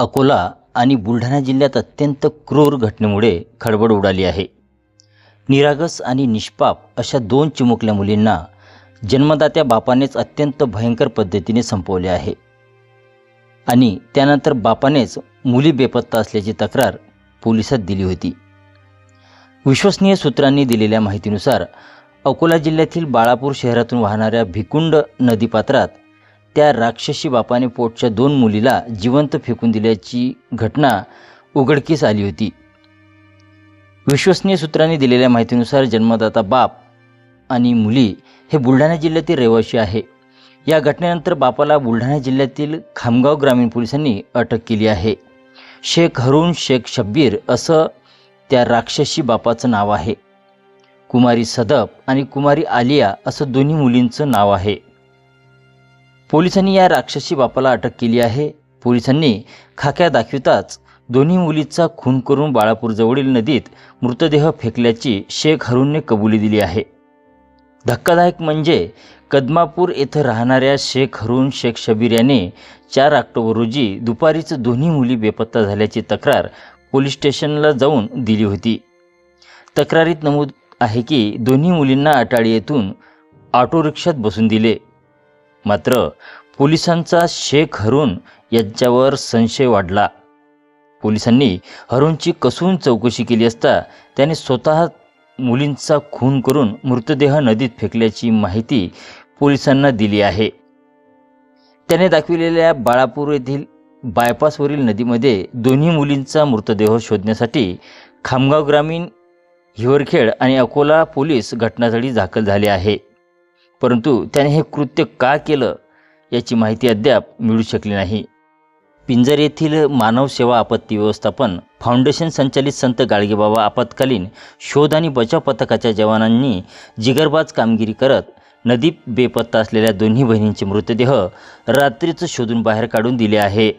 अकोला आणि बुलढाणा जिल्ह्यात अत्यंत क्रूर घटनेमुळे खळबळ उडाली आहे. निरागस आणि निष्पाप अशा दोन चिमुकल्या मुलींना जन्मदात्या बापानेच अत्यंत भयंकर पद्धतीने संपवले आहे. आणि त्यानंतर बापानेच मुली बेपत्ता असल्याची तक्रार पोलिसात दिली होती. विश्वसनीय सूत्रांनी दिलेल्या माहितीनुसार अकोला जिल्ह्यातील बाळापूर शहरातून वाहणाऱ्या भिकुंड नदीपात्रात त्या राक्षसी बापाने पोटच्या दोन मुलीला जिवंत फेकून दिल्याची घटना उघडकीस आली होती. विश्वसनीय सूत्रांनी दिलेल्या माहितीनुसार जन्मदाता बाप आणि मुली हे बुलढाणा जिल्ह्यातील रहिवासी आहे. या घटनेनंतर बापाला बुलढाणा जिल्ह्यातील खामगाव ग्रामीण पोलिसांनी अटक केली आहे. शेख हरून शेख शब्बीर असं त्या राक्षसी बापाचं नाव आहे. कुमारी सदप आणि कुमारी आलिया असं दोन्ही मुलींचं नाव आहे. पोलिसांनी या राक्षसी बापाला अटक केली आहे. पोलिसांनी खाक्या दाखविताच दोन्ही मुलीचा खून करून बाळापूरजवळील नदीत मृतदेह फेकल्याची शेख हरूनने कबुली दिली आहे. धक्कादायक म्हणजे कदमापूर येथे राहणाऱ्या शेख हरून शेख शबीर याने चार ऑक्टोबर रोजी दुपारीच दोन्ही मुली बेपत्ता झाल्याची तक्रार पोलीस स्टेशनला जाऊन दिली होती. तक्रारीत नमूद आहे की दोन्ही मुलींना अटाळी येथून ऑटो रिक्षात बसून दिले. मात्र पोलिसांचा शेख हरून यांच्यावर संशय वाढला. पोलिसांनी हरूनची कसून चौकशी केली असता त्याने स्वतः मुलींचा खून करून मृतदेह नदीत फेकल्याची माहिती पोलिसांना दिली आहे. त्याने दाखविलेल्या बाळापूर येथील बायपासवरील नदीमध्ये दोन्ही मुलींचा मृतदेह शोधण्यासाठी खामगाव ग्रामीण हिवरखेड आणि अकोला पोलीस घटनास्थळी दाखल झाले आहे. परंतु त्याने हे कृत्य का केलं याची माहिती अद्याप मिळू शकली नाही. पिंजर येथील मानव सेवा आपत्ती व्यवस्थापन फाउंडेशन संचालित संत गाडगेबाबा आपत्कालीन शोध आणि बचाव पथकाच्या जवानांनी जिगरबाज कामगिरी करत नदीत बेपत्ता असलेल्या दोन्ही बहिणींचे मृतदेह रात्रीच शोधून बाहेर काढून दिले आहे.